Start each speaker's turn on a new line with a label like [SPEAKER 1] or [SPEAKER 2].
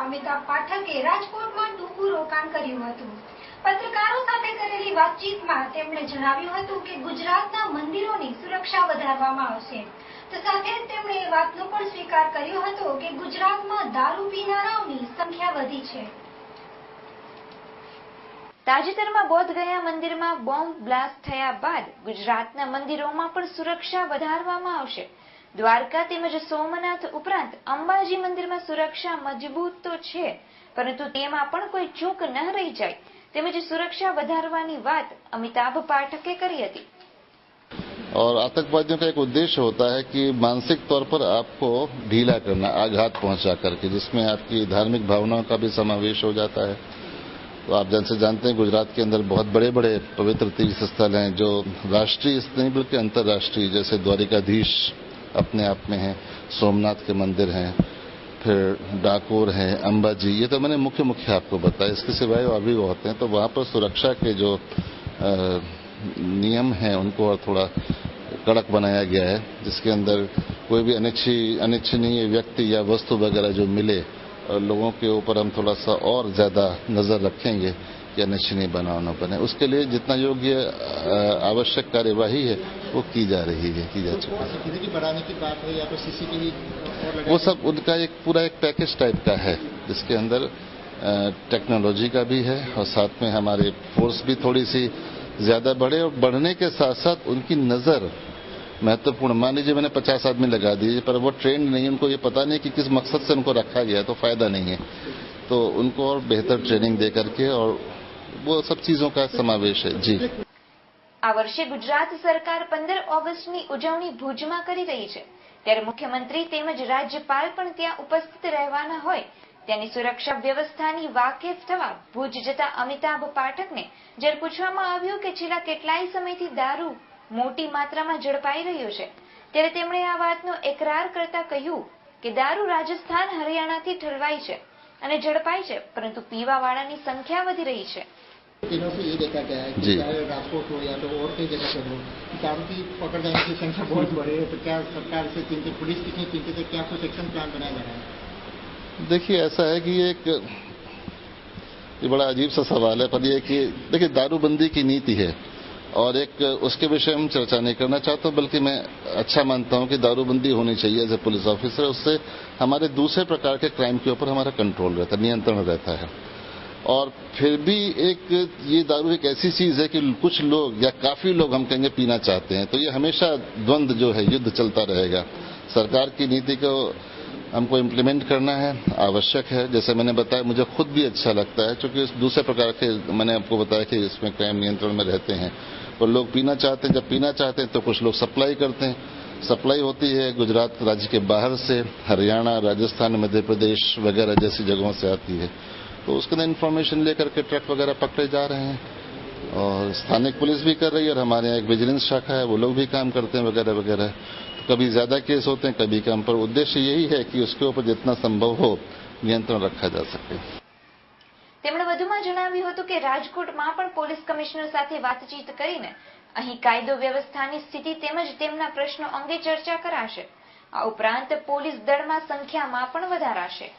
[SPEAKER 1] અમિતાભ પાઠકે રાજકોટમાં ટૂંકું રોકાણ કર્યું હતું. પત્રકારો સાથે કરેલી વાતચીતમાં તેમણે જણાવ્યું હતું કે ગુજરાતના મંદિરોની સુરક્ષા વધારવામાં આવશે. તો સાથે તેમણે એ વાતનો પણ સ્વીકાર કર્યો હતો કે ગુજરાતમાં દારૂ પીનારાઓની સંખ્યા વધી છે.
[SPEAKER 2] તાજેતરમાં બોધગયા મંદિરમાં બોમ્બ બ્લાસ્ટ થયા બાદ ગુજરાતના મંદિરોમાં પણ સુરક્ષા વધારવામાં આવશે. દ્વારકા તેમજ સોમનાથ ઉપરાંત અંબાજી મંદિરમાં સુરક્ષા મજબૂત તો છે પરંતુ તેમાં પણ કોઈ ચૂક ન રહી જાય તેમજ સુરક્ષા વધારવાની વાત અમિતાભ પાઠકે કરી હતી
[SPEAKER 3] और आतंकवादियों का एक उद्देश्य होता है कि मानसिक तौर पर आपको ढीला करना आघात पहुंचा करके जिसमें आपकी धार्मिक भावनाओं का भी समावेश हो जाता है तो आप जैसे जानते हैं गुजरात के अंदर बहुत बड़े बड़े पवित्र तीर्थ स्थल हैं जो राष्ट्रीय नहीं बल्कि अंतर्राष्ट्रीय जैसे द्वारिकाधीश अपने आप में है सोमनाथ के मंदिर हैं फिर डाकोर है अंबाजी ये तो मैंने मुख्य मुख्य आपको बताया इसके सिवाय और भी होते हैं तो वहाँ पर सुरक्षा के जो आ, नियम हैं उनको और थोड़ा कड़क बनाया गया है जिसके अंदर कोई भी अनिच्छी अनिच्छनीय व्यक्ति या वस्तु वगैरह जो मिले लोगों के ऊपर हम थोड़ा सा और ज़्यादा नज़र रखेंगे। कि अनिच्छनीय बनाव न बने उसके लिए जितना योग्य आवश्यक कार्यवाही है वो की जा रही है की जा चुकी है।
[SPEAKER 4] की बात या सीसीटीवी
[SPEAKER 3] वो सब उनका एक पूरा एक पैकेज टाइप का है जिसके अंदर टेक्नोलॉजी का भी है और साथ में हमारे फोर्स भी थोड़ी सी ज़्यादा बढ़े और बढ़ने के साथ साथ उनकी नज़र महत्वपूर्ण। मान लीजिए मैंने पचास आदमी लगा दिए पर वो ट्रेंड नहीं उनको ये पता नहीं कि किस मकसद से उनको रखा गया तो फ़ायदा नहीं है। तो उनको और बेहतर ट्रेनिंग दे करके और वो सब चीजों का समावेश है जी
[SPEAKER 2] આ વર્ષે ગુજરાત સરકાર પંદર ઓગસ્ટની ઉજવણી ભુજમાં કરી રહી છે ત્યારે મુખ્યમંત્રી તેમજ રાજ્યપાલ પણ ત્યાં ઉપસ્થિત રહેવાના હોય ત્યાંની સુરક્ષા વ્યવસ્થાની વાકેફ થવા ભુજ જતા અમિતાભ પાઠકને જ્યારે પૂછવામાં આવ્યું કે છેલ્લા કેટલાય સમયથી દારૂ મોટી માત્રામાં ઝડપાઈ રહ્યો છે ત્યારે તેમણે આ વાતનો એકરાર કરતા કહ્યું કે દારૂ રાજસ્થાન હરિયાણાથી ઠલવાય છે અને ઝડપાય છે પરંતુ પીવાવાળાની સંખ્યા વધી રહી છે
[SPEAKER 4] दिनों से ये देखा गया है कि चाहे राजकोट हो या तो और कई जगह पर हो कि दारू की पकड़ जाने की संख्या बहुत बढ़े है तो क्या सरकार से चिंतित पुलिस कितनी चिंतित है क्या कुछ एक्शन प्लान बनाया जा रहा है?
[SPEAKER 3] देखिए ऐसा है कि एक ये बड़ा अजीब सा सवाल है पर ये कि देखिए दारूबंदी की नीति है और एक उसके विषय में चर्चा नहीं करना चाहता हूँ, बल्कि मैं अच्छा मानता हूँ कि दारूबंदी होनी चाहिए एज ए पुलिस ऑफिसर उससे हमारे दूसरे प्रकार के क्राइम के ऊपर हमारा कंट्रोल रहता है नियंत्रण रहता है। और फिर भी एक ये दारू एक ऐसी चीज़ है कि कुछ लोग या काफ़ी लोग हम कहेंगे पीना चाहते हैं। तो ये हमेशा द्वंद्व जो है, युद्ध चलता रहेगा। सरकार की नीति को हमको इम्प्लीमेंट करना है, आवश्यक है। जैसे मैंने बताया, मुझे खुद भी अच्छा लगता है, क्योंकि दूसरे प्रकार के मैंने आपको बताया कि इसमें क्राइम नियंत्रण में रहते हैं। और लोग पीना चाहते हैं, जब पीना चाहते हैं तो कुछ लोग सप्लाई करते हैं। सप्लाई होती है गुजरात राज्य के बाहर से, हरियाणा, राजस्थान, मध्य प्रदेश वगैरह जैसी जगहों से आती है। तो उसके अंदर इन्फॉर्मेशन लेकर के ट्रक वगैरह पकड़े जा रहे हैं और स्थानिक पुलिस भी कर रही है और हमारे यहाँ एक विजिलेंस शाखा है वो लोग भी काम करते हैं वगैरह वगैरह तो कभी ज्यादा केस होते हैं कभी कम पर उद्देश्य यही है कि उसके ऊपर जितना संभव हो नियंत्रण रखा जा सके
[SPEAKER 2] તેમણે વધુમાં જણાવ્યું હતું કે રાજકોટમાં પણ પોલીસ કમિશનર સાથે વાતચીત કરીને અહીં કાયદો વ્યવસ્થાની સ્થિતિ તેમજ તેમના પ્રશ્નો અંગે ચર્ચા કરાશે આ ઉપરાંત પોલીસ દળમાં સંખ્યામાં પણ વધારાશે